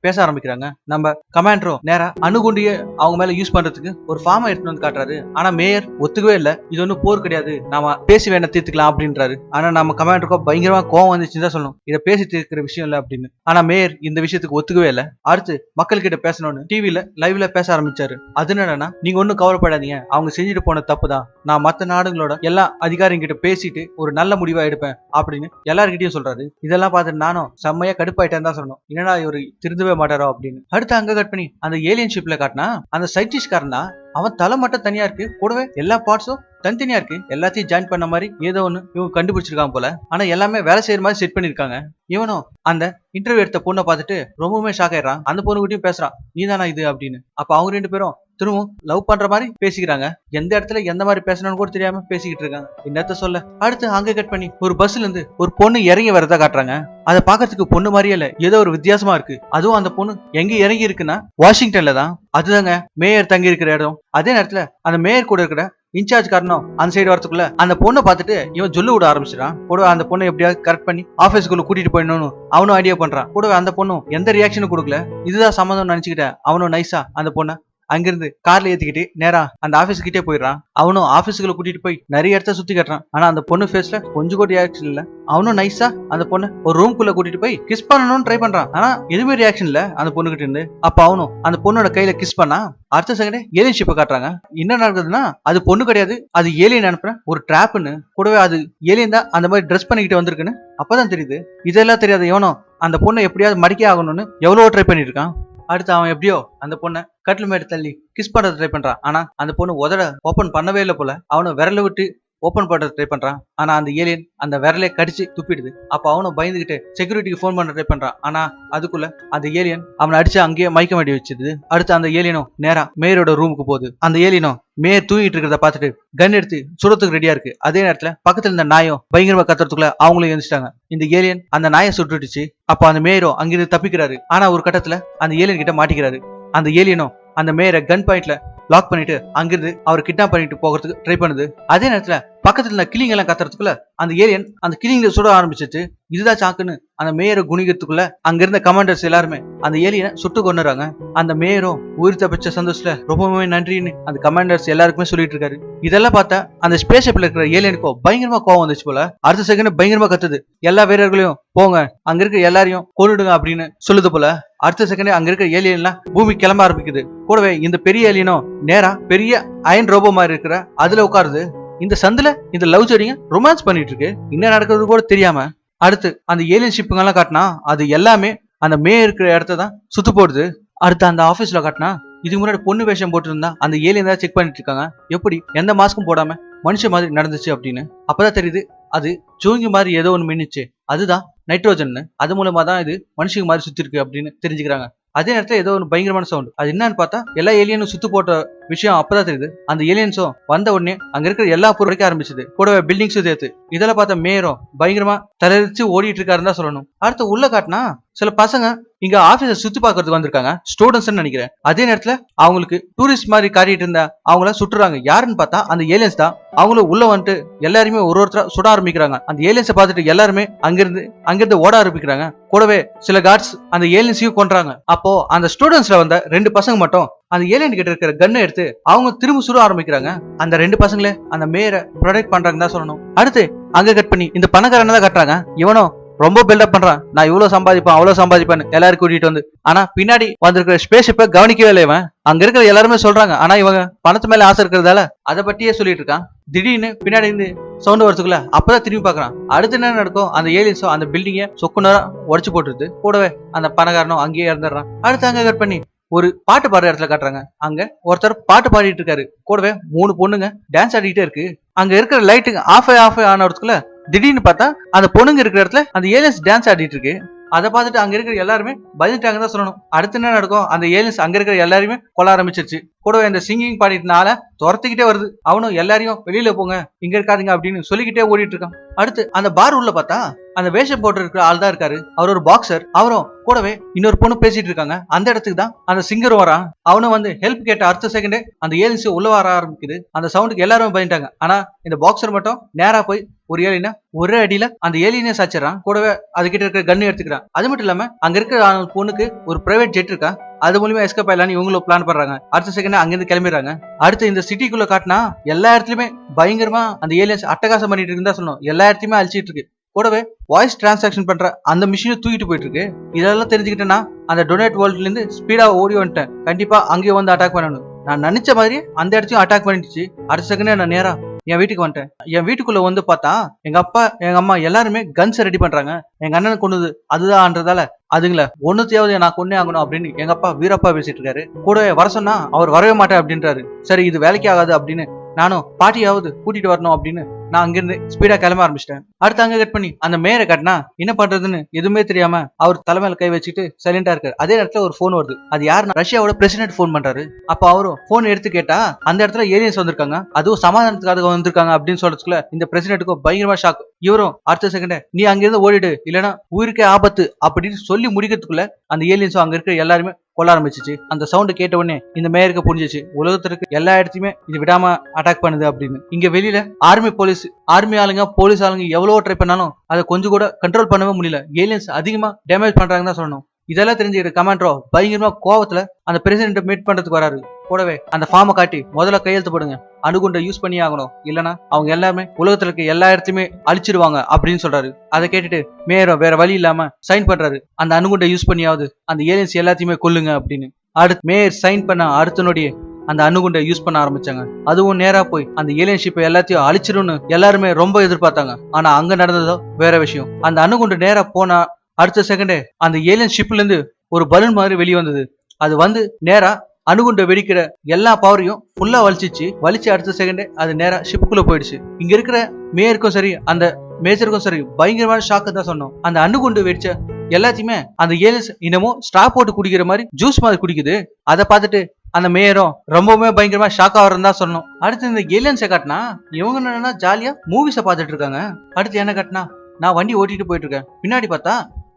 [SPEAKER 1] பேச ஆரம்பிக்கிறாங்க. நம்ம கமாண்டரும் நேரா அணுகுண்டிய அவங்க மேல யூஸ் பண்றதுக்கு ஒரு ஃபார்மை எடுத்துட்டு வந்து காட்டுறாரு. ஆனா மேயர் ஒத்துக்கவே இல்லை. இது ஒன்றும் போர் கிடையாது. நாம பேசி வேணா தீர்த்துக்கலாம் அப்படின்றாரு. ஆனா நம்ம கமாண்டருக்கும் பயங்கரமா கோவம் வந்துச்சுன்னு தான் சொல்லணும். இதை பேசி தீர்க்கிற விஷயம் இல்லை அப்படின்னு. ஆனா மேயர் இந்த விஷயத்துக்கு ஒத்துக்கவே இல்லை. அடுத்து மக்கள் கிட்ட பேசணும்னு டிவியில லைவ்ல பேச ஆரம்பிச்சாரு. அது என்னன்னா நீங்க ஒன்றும் கவலைப்படாதீங்க. அவங்க செஞ்சுட்டு போன தப்பு தான். நான் மற்ற நாடுகளோட எல்லா அதிகாரிங்கிட்ட பேசிட்டு ஒரு நல்ல முடிவா எடுப்பேன் அப்படின்னு எல்லார்கிட்டயும் சொல்றாரு. இதெல்லாம் பார்த்துட்டு நானும் செம்மையா கடுப்பாயிட்டேன் தான் சொன்னோம் என்னடா இவரு திருந்தவே மாட்டாரோ அப்படின்னு. அடுத்து அங்க கட் பண்ணி அந்த ஏலியன் ஷிப்ல காட்டினா அந்த சயின்டிஸ்ட் தான் அவன் தலை மட்டும் தனியா இருக்கு கூடவே எல்லா பார்ட்ஸும் தனித்தனியா இருக்கு. எல்லாத்தையும் ஜாயின் பண்ண மாதிரி ஏதோ ஒன்று இவங்க கண்டுபிடிச்சிருக்காங்க போல. ஆனா எல்லாமே வேலை செய்யற மாதிரி செட் பண்ணிருக்காங்க இவனும் அந்த இன்டர்வியூ எடுத்த பொண்ணை பார்த்துட்டு ரொம்பவுமே ஷாக் ஆயிடுறான். அந்த பொண்ணுகிட்டயும் பேசுறான் நீதானா இது? அப்படின்னு. அப்ப அவங்க ரெண்டு பேரும் திரும்பவும் லவ் பண்ற மாதிரி பேசிக்கிறாங்க. எந்த இடத்துல எந்த மாதிரி பேசணும்னு கூட தெரியாம பேசிக்கிட்டு இருக்காங்க. என்னத்த சொல்ல அடுத்து அங்க கட் பண்ணி ஒரு பஸ்ல இருந்து ஒரு பொண்ணு இறங்கி வரதா காட்டுறாங்க. அதை பாக்குறதுக்கு பொண்ணு மாதிரியே இல்ல. ஏதோ ஒரு வித்தியாசமா இருக்கு. அதுவும் அந்த பொண்ணு எங்க இறங்கி இருக்குன்னா வாஷிங்டன்ல தான். அதுதாங்க மேயர் தங்கி இருக்கிற இடம். அதே நேரத்துல அந்த மேயர் கூட இருக்கிற இன்சார்ஜ் காரணம் அந்த சைடு வரத்துக்குள்ள அந்த பொண்ணை பார்த்துட்டு இவன் சொல்லு விட ஆரம்பிச்சிடான் கூட அந்த பொண்ணை எப்படியாவது கரெக்ட் பண்ணி ஆபீஸ்க்குள்ள கூட்டிட்டு போயிடணும்னு அவனும் ஐடியா பண்றான். கூட அந்த பொண்ணும் எந்த ரியாக்ஷனும் கொடுக்கல. இதுதான் சம்மந்தம் நினைச்சுக்கிட்டேன். அவனும் நைஸா அந்த பொண்ணை அங்கிருந்து கார்ல ஏத்திக்கிட்டு நேரா அந்த ஆபீஸ் கிட்டே போயிடுறான். அவனும் ஆபீஸுக்குள்ள கூட்டிட்டு போய் நிறைய இடத்த சுத்தி கட்டுறான். ஆனா அந்த பொண்ணு ஃபேஸ்ல கொஞ்சம் கூட ரியாக்ஷன் இல்ல. அவனும் நைஸா அந்த பொண்ணு ஒரு ரூம்குள்ள கூட்டிட்டு போய் கிஸ் பண்ணணும்னு ட்ரை பண்றான். ஆனா எதுவுமே ரியாக்ஷன் இல்ல அந்த பொண்ணு கிட்ட இருந்து. அப்ப அவனும் அந்த பொண்ணோட கையில கிஸ் பண்ணா அடுத்த செகண்டே ஏலியன் ஷிப்பை காட்டுறாங்க. என்ன நடக்குதுன்னா அது பொண்ணு கிடையாது அது ஏலியன் அனுப்புறேன் ஒரு ட்ராப்னு கூடவே அது ஏலியன் தான் அந்த மாதிரி ட்ரெஸ் பண்ணிக்கிட்டு வந்திருக்குன்னு அப்பதான் தெரியுது. இதெல்லாம் தெரியாத எவனோ அந்த பொண்ணை எப்படியாவது மடிக்க ஆகணும்னு எவ்வளவோ ட்ரை பண்ணிட்டு இருக்கான். அடுத்து அவன் எப்படியோ அந்த பொண்ணை கட்டில் மேடு தள்ளி கிஸ் பண்றது ட்ரை பண்றான். ஆனா அந்த பொண்ணு உதட ஓபன் பண்ணவே இல்லை போல. அவனை விரல விட்டு ஓப்பன் பண்றது ட்ரை பண்றான். ஆனா அந்த ஏலியன் அந்த விரலே கடிச்சு துப்பிடுது. அப்ப அவனும் பயந்துகிட்டு செக்யூரிட்டிக்கு ஃபோன் பண்ண ட்ரை பண்றான். ஆனா அதுக்குள்ள அந்த ஏலியன் அவனை அடிச்சு அங்கேயே மயக்க வேண்டி வச்சிருது அடுத்து அந்த ஏலியனும் நேரா மேயரோட ரூமுக்கு போகுது. அந்த ஏலியனும் மேயர் தூங்கிட்டு இருக்கிறத பார்த்துட்டு கன் எடுத்து சுடுறதுக்கு ரெடியா இருக்கு. அதே நேரத்துல பக்கத்துல இருந்த நாயும் பயங்கரமா கத்துறதுக்குள்ள அவங்களும் எழுந்துட்டாங்க இந்த ஏலியன் அந்த நாயை சுட்டுடுச்சு. அப்போ அந்த மேயரும் அங்கிருந்து தப்பிக்கிறாரு. ஆனா ஒரு கட்டத்துல அந்த ஏலியன் கிட்ட மாட்டிக்கிறாரு. அந்த ஏலியனும் அந்த மேயரை கன் பாயிண்ட்ல லாக் பண்ணிட்டு அங்கிருந்து அவர் கிட்னாப் பண்ணிட்டு போகிறதுக்கு ட்ரை பண்ணுது. அதே நேரத்துல பக்கத்துல இருந்த கிளிங்கெல்லாம் கத்துறதுக்குள்ள அந்த ஏலியன் அந்த கிளிங்ல சுட ஆரம்பிச்சிச்சு இதுதான் சாக்குன்னு அந்த மேயரை குணிக்கிறதுக்குள்ள அங்க இருந்த கமாண்டர்ஸ் எல்லாருமே அந்த ஏலியனை சுட்டு கொண்டுறாங்க அந்த மேயரும் உயிர் தப்பிச்ச சந்தோஷத்துல ரொம்பவே நன்றின்னு அந்த கமாண்டர்ஸ் எல்லாருக்குமே சொல்லிட்டு இருக்காரு. இதெல்லாம் பார்த்தா அந்த ஸ்பேஸ் ஷிப்ல இருக்கிற ஏலியனுக்கோ பயங்கரமா கோவம் வந்துச்சு போல. அடுத்த செகண்ட் பயங்கரமா கத்துது. எல்லா வீரர்களையும் போங்க அங்க இருக்கிற எல்லாரையும் கொண்டுடுங்க அப்படின்னு சொல்லுது போல. அடுத்த செகண்ட் அங்க இருக்கிற ஏலியன்லாம் பூமி கிளம்ப ஆரம்பிக்குது. கூடவே இந்த பெரிய ஏலியனும் நேரா பெரிய அயன் ரோபோ மாதிரி இருக்கிற அதுல உட்காருது. இந்த சந்தில இந்த லவ் செடிங்க ரொமான்ஸ் பண்ணிட்டு இருக்கு என்ன நடக்கிறது கூட தெரியாம. அடுத்து அந்த ஏலியன் ஷிப்புங்கெல்லாம் காட்டினா அது எல்லாமே அந்த மே இருக்கிற இடத்த தான் சுத்து போடுது. அடுத்து அந்த ஆபீஸ்ல காட்டினா இதுக்கு முன்னாடி பொண்ணு வேஷம் போட்டிருந்தா அந்த ஏலியன் தான் செக் பண்ணிட்டு இருக்காங்க. எப்படி? எந்த மாஸ்க்கும் போடாம மனுஷன் மாதிரி நடந்துச்சு அப்படின்னு. அப்பதான் தெரியுது அது ஜோங்கி மாதிரி ஏதோ ஒன்று மின்னுச்சு. அதுதான் நைட்ரோஜன் அது மூலமா தான் இது மனுஷங்க மாதிரி சுத்தி இருக்கு அப்படின்னு தெரிஞ்சுக்கிறாங்க. அதே நேரத்தில் ஏதோ ஒரு பயங்கரமான சவுண்ட் அது என்னன்னு பார்த்தா எல்லா ஏலியனும் சுத்து போட்ட விஷயம் அப்பதான் தெரியுது. அந்த ஏலியன்ஸும் வந்த உடனே அங்க இருக்கிற எல்லா பொருளைக்கும் ஆரம்பிச்சது. கூடவே பில்டிங்ஸும் சேர்த்து. இதெல்லாம் பார்த்த மேயரும் பயங்கரமா தலைச்சு ஓடிட்டு இருக்காருன்னு தான் சொல்லணும். அடுத்து உள்ள காட்டினா சில பசங்க இங்க ஆபீஸ சுத்தி பாக்குறதுக்கு வந்திருக்காங்க. ஸ்டூடெண்ட்ஸ் நினைக்கிறேன். அதே நேரத்துல அவங்களுக்கு டூரிஸ்ட் மாதிரி காட்டிட்டு இருந்த அவங்கள சுட்டுறாங்க. யாருன்னு பார்த்தா அந்த ஏலியன்ஸ் தான். அவங்களும் உள்ள வந்துட்டு எல்லாருமே ஒரு ஒருத்தரா சுட ஆரம்பிக்கிறாங்க. அந்த ஏலியன்ஸை பார்த்துட்டு எல்லாருமே அங்கிருந்து அங்கிருந்து ஓட ஆரம்பிக்கிறாங்க. கூடவே சில கார்ட்ஸ் அந்த ஏலியன்ஸையும் கொன்றாங்க. அப்போ அந்த ஸ்டூடெண்ட்ஸ்ல வந்த ரெண்டு பசங்க மட்டும் அந்த ஏலியன் கிட்ட இருக்கிற கன்னை எடுத்து அவங்க திரும்ப சுட ஆரம்பிக்கிறாங்க. அந்த ரெண்டு பசங்களே அந்த மேயரை ப்ரொடெக்ட் பண்றாங்க தான் சொல்லணும். அடுத்து அங்க கட் பண்ணி இந்த பணக்காரனை தான் கட்டுறாங்க. இவனும் ரொம்ப பில்டப் பண்றான். நான் இவ்வளவு சம்பாதிப்பேன் அவ்வளவு சம்பாதிப்பேன் எல்லாரும் கூட்டிட்டு வந்து ஆனா பின்னாடி வந்திருக்கிற ஸ்பேஸ் இப்ப கவனிக்கவே இல்லை இவன். அங்க இருக்கிற எல்லாருமே சொல்றாங்க. ஆனா இவங்க பணத்து மேல ஆசை இருக்கிறதால அதை பத்தியே சொல்லிட்டு இருக்கான். திடீர்னு பின்னாடி இருந்து சவுண்ட் வரதுக்குள்ள அப்பதான் திரும்பி பாக்குறான் அடுத்து என்ன நடக்கும்? அந்த ஏலியன்ஸோ அந்த பில்டிங்க சொக்குனரா உடச்சு போட்டுருது. கூடவே அந்த பணக்காரனும் அங்கேயே இறந்துடுறான். அடுத்து அங்க கட் பண்ணி ஒரு பாட்டு பாடுற இடத்துல காட்டுறாங்க. அங்க ஒருத்தர் பாட்டு பாடிட்டு இருக்காரு. கூடவே மூணு பொண்ணுங்க டான்ஸ் ஆடிட்டே இருக்கு. அங்க இருக்கிற லைட்டுங்க ஆஃப் ஆஃப் ஆனதுக்குள்ள திடீர்னு பார்த்தா அந்த பொண்ணுங்க இருக்கிற இடத்துல அந்த ஏலியன்ஸ் டான்ஸ் ஆடிட்டு இருக்கு. அதை பார்த்துட்டு அங்க இருக்கிற எல்லாருமே பயந்துட்டாங்க தான் சொல்லணும். அடுத்து என்ன நடக்கும்? அந்த ஏலியன்ஸ் அங்க இருக்கிற எல்லாருமே கொல்ல ஆரம்பிச்சிருச்சு. கூடவே இந்த சிங்கிங் பாடிட்டனால துரத்துக்கிட்டே வருது. அவனும் எல்லாரையும் வெளியில போங்க இங்க இருக்காதுங்க அப்படின்னு சொல்லிக்கிட்டே ஓடிட்டு இருக்கான். அடுத்து அந்த பார் உள்ள பார்த்தா அந்த வேஷம் போட்டு இருக்கிற ஆள் தான் இருக்காரு. அவர் ஒரு பாக்ஸர் அவரும் கூடவே இன்னொரு பொண்ணு பேசிட்டு இருக்காங்க. அந்த இடத்துக்கு தான் அந்த சிங்கர் வரான். அவனும் வந்து ஹெல்ப் கேட்ட அடுத்த செகண்டே அந்த ஏஜென்சி உள்ள வர ஆரம்பிக்குது. அந்த சவுண்டுக்கு எல்லாரும் பயந்துட்டாங்க. ஆனா இந்த பாக்ஸர் மட்டும் நேரா போய் ஒரு ஏலினா ஒரே அடியில அந்த ஏலியனே சாச்சிடறான். கூடவே அதுகிட்ட இருக்கிற கன்னு எடுத்துக்கிறான். அது மட்டும் இல்லாம அங்க இருக்கிற பொண்ணுக்கு ஒரு பிரைவேட் ஜெட் இருக்கா? அது மூலியமா எஸ்கேப் ஆயிடலாம்னு இவங்களும் பிளான் பண்றாங்க. அடுத்த செகண்ட் அங்கிருந்து கிளம்பிடுறாங்க. அடுத்து இந்த சிட்டிக்குள்ள காட்டினா எல்லா இடத்துலயுமே பயங்கரமா அந்த ஏலியன்ஸ் அட்டகாசம் பண்ணிட்டு இருந்தா சொன்னோம் எல்லா இடத்தையுமே அழிச்சிட்டு இருக்கு. கூடவே வாய்ஸ் டிரான்சாக்ஷன் பண்ற அந்த மிஷினை தூக்கிட்டு போயிட்டு இருக்கு. இதெல்லாம் தெரிஞ்சுக்கிட்டேன்னா அந்த டொனேட் வேர்ல்ட்ல இருந்து ஸ்பீடா ஓடி வந்துட்டேன். கண்டிப்பா அங்கேயே வந்து அட்டாக் பண்ணணும். நான் நினைச்ச மாதிரி அந்த இடத்தையும் அட்டாக் பண்ணிடுச்சு. அடுத்த செகண்டே நான் நேரா என் வீட்டுக்கு வந்துட்டேன். என் வீட்டுக்குள்ள வந்து பார்த்தா எங்க அப்பா எங்க அம்மா எல்லாருமே கன்ஸ் ரெடி பண்றாங்க. எங்க அண்ணன் கொண்டுது அதுதான்றதால அதுங்கள ஒன்னுத்தையாவது நான் கொண்டே ஆகணும் அப்படின்னு எங்க அப்பா வீரப்பா பேசிட்டு இருக்காரு. கூடவே வர சொன்னா அவர் வரவே மாட்டேன் அப்படின்றாரு. சரி இது வேலைக்கு ஆகாது அப்படின்னு நானும் பாட்டியாவது கூட்டிட்டு வரணும் அப்படின்னு நான் அங்கிருந்து ஸ்பீடா கிளம்ப ஆரம்பிச்சிட்டேன். அடுத்து அங்க கட் பண்ணி அந்த மேயரை கட்டினா என்ன பண்றதுன்னு எதுவுமே தெரியாம அவர் தலைமையில கை வச்சுட்டு சைலண்டா இருக்காரு. அதே நேரத்துல ஒரு போன் வருது. அது யாருன்னா ரஷ்யாவோட பிரசிடென்ட் ஃபோன் பண்றாரு. அப்ப அவரும் போன் எடுத்து கேட்டா அந்த இடத்துல ஏலியன்ஸ் வந்திருக்காங்க. அதுவும் சமாதானத்துக்காக வந்திருக்காங்க அப்படின்னு சொல்றதுக்குள்ள இந்த பிரசிடென்ட்டுக்கும் பயங்கரமா ஷாக் இவரும் அடுத்த செகண்ட் நீ அங்கிருந்து ஓடிடு இல்லைன்னா உயிருக்கே ஆபத்து அப்படின்னு சொல்லி முடிக்கிறதுக்குள்ள அந்த ஏலியன்ஸும் அங்க இருக்கிற எல்லாருமே கொல்ல ஆரம்பிச்சிச்சு. அந்த சவுண்ட் கேட்ட உடனே இந்த மேயருக்கு புரிஞ்சிச்சு. உலகத்திற்கு எல்லா இடத்தையுமே இது விடாம அட்டாக் பண்ணுது அப்படின்னு. இங்க வெளியில ஆர்மி போலீஸ் ஆர்மி ஆளுங்க போலீஸ் ஆளுங்க எவ்வளவு ட்ரை பண்ணாலும் அதை கொஞ்சம் கூட கண்ட்ரோல் பண்ணவே முடியல. ஏலியன்ஸ் அதிகமா டேமேஜ் பண்றாங்கன்னு தான் சொல்லணும். இதெல்லாம் தெரிஞ்சுக்கிட்ட கமாண்டரோ பயங்கரமா கோவத்துல அந்த பிரசிடென்ட் மீட் பண்றதுக்கு வராரு. கூடவே அந்த ஃபார்மை காட்டி முதல்ல கையெழுத்து போடுங்க. அணுகுண்டை யூஸ் பண்ணி ஆகணும். இல்லனா அவங்க எல்லாமே உலகத்துல இருக்க எல்லா இடத்தையுமே அழிச்சிருவாங்க அப்படின்னு சொல்றாரு. அதை கேட்டுட்டு மேயரும் வேற வழி இல்லாம சைன் பண்றாரு. அந்த அணுகுண்டை யூஸ் பண்ணியாவது அந்த ஏலியன்ஸ் எல்லாத்தையுமே கொல்லுங்க அப்படின்னு. அடுத்து மேயர் சைன் பண்ண அடுத்த நொடியே அந்த அணுகுண்டை யூஸ் பண்ண ஆரம்பிச்சாங்க. அதுவும் நேரா போய் அந்த ஏலியன் ஷிப்பை எல்லாத்தையும் அழிச்சிரும்னு எல்லாருமே ரொம்ப எதிர்பார்த்தாங்க. ஆனா அங்க நடந்ததோ வேற விஷயம். அந்த அணுகுண்டு நேரா போனா அடுத்த செகண்டே அந்த ஏலியன் ஷிப்ல இருந்து ஒரு பலூன் மாதிரி வெளியே வந்தது. அது வந்து நேரா அணுகுண்ட வெடிக்கிற எல்லா பவரையும் ஃபுல்லா வலிச்சிச்சு. வலிச்சு அடுத்த செகண்டே அது நேரா ஷிப்புக்குள்ள போயிடுச்சு. இங்க இருக்கிற மேயருக்கும் சரி அந்த மேஜருக்கும் சரி பயங்கரமான ஷாக்கு தான் சொன்னோம். அந்த அணுகுண்டு வெடிச்ச எல்லாத்தையுமே அந்த ஏலியன்ஸ் இன்னமும் ஸ்ட்ரா போட்டு குடிக்கிற மாதிரி ஜூஸ் மாதிரி குடிக்குது. அதை பார்த்துட்டு அந்த மேயரும் ரொம்பவுமே பயங்கரமா ஷாக் ஆகிறதா தான் சொல்லணும் அடுத்து இந்த ஏலியன்ஸை காட்டினா இவங்க என்னன்னா ஜாலியா மூவிஸை பார்த்துட்டு இருக்காங்க. அடுத்து என்ன காட்டினா நான் வண்டி ஓட்டிட்டு போயிட்டு இருக்கேன். பின்னாடி பார்த்தா